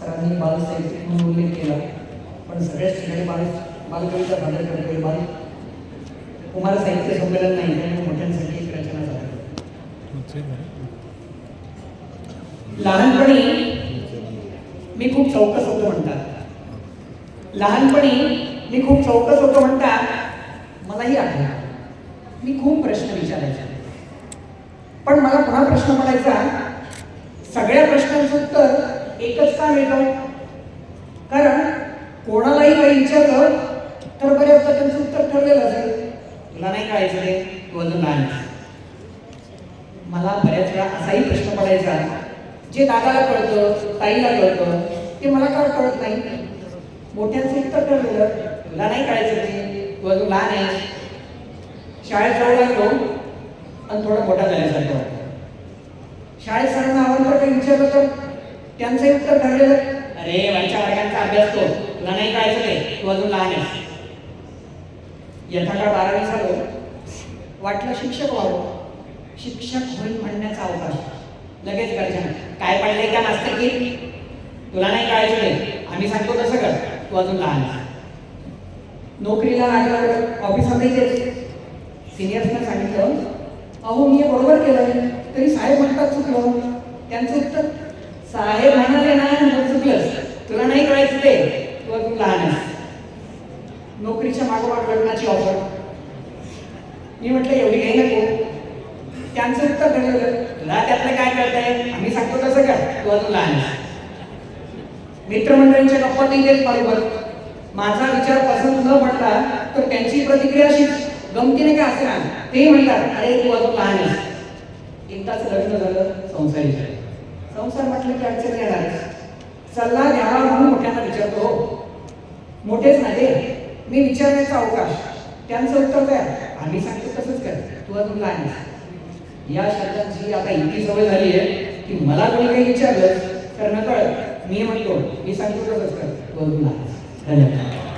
सरांनी बालसाहित्य म्हणून उल्लेख केला. पण सगळ्याच ठिकाणी बाल बालकविता सादर करतोय. बाल कुमार साहित्य संमेलन नाही त्यामुळे मोठ्यांसाठी एक रचना झाली. लहानपणी मी खूप चौकस होतो म्हणतात. लहानपणी मी खूप चौकस होतो म्हणतात. मलाही आठवलं. मी खूप प्रश्न विचारायचे. पण मला पुन्हा प्रश्न म्हणायचा एकच का मिळतं कारण कोणालाही काही विचारलं तर बऱ्याचदा त्यांचं उत्तर ठरलेलं असेल. तुला नाही कळायचं रे तू अजून लहान मला बऱ्याच वेळा असाही प्रश्न पडायचा. जे दादाला कळतं ताईला कळतं ते मला का कळत नाही? मोठ्यांचं उत्तर ठरलेलं तुला नाही कळायचं ते तू अजून लहान आहे शाळेत जाऊ लागलो आणि थोडा मोठा झाल्यासारखं शाळेत सरांना आव्हान काही विचारलं तर? त्यांचं उत्तर ठरलेलं. अरे वरच्या वर्गांचा अभ्यास तो. तुला नाही कळायचं ते. तू अजून लहान आहेस. यथाकाळ बारावी झालो. वाटलं शिक्षक व्हावं. शिक्षक होईल म्हणण्याचा अवकाश. लगेच गरजा. काय पडले का नसतं की? तुला नाही कळायचं ते. आम्ही सांगतो तसं कर. तू अजून लहान आहेस. नोकरीला लागल्यावर ऑफिसमध्ये गेले सिनियर्सना सांगितलं अहो मी बरोबर केलं तरी साहेब म्हणतात चुकलं. त्यांचं उत्तर साहेब म्हणाले ना मग चुकलंस तुला नाही कळायचं ते. तू लहान आहेस. नोकरीच्या मागोमाग लग्नाची ऑफर मी म्हटलं एवढी काही नको. त्यांचं उत्तर ठरलेलं तुला त्यातलं काय कळतंय? आम्ही सांगतो तसं कर. तू अजून लहान आहेस. मित्रमंडळींच्या गप्पा नाही देत बरोबर. माझा विचार पसंत न पडला तर त्यांची प्रतिक्रिया अशी गमतीने काय असे ना ते म्हणतात अरे तू अजून लहान आहेस. एकदाच लग्न झालं संसारी झाले. संसार म्हटलं की अडचण येणार सल्ला घ्यावा म्हणून मोठ्यांना विचारतो हो. मोठेच नाही मी विचारण्याचा अवकाश. त्यांचं उत्तर काय आम्ही सांगतो तसंच कर. तू अजून लहान या शब्दांची आता इतकी सवय झाली आहे की मला कोणी काही विचारलं तर नकळ मी म्हणतो मी सांगतो तसंच कर. तू अजून लहान धन्यवाद.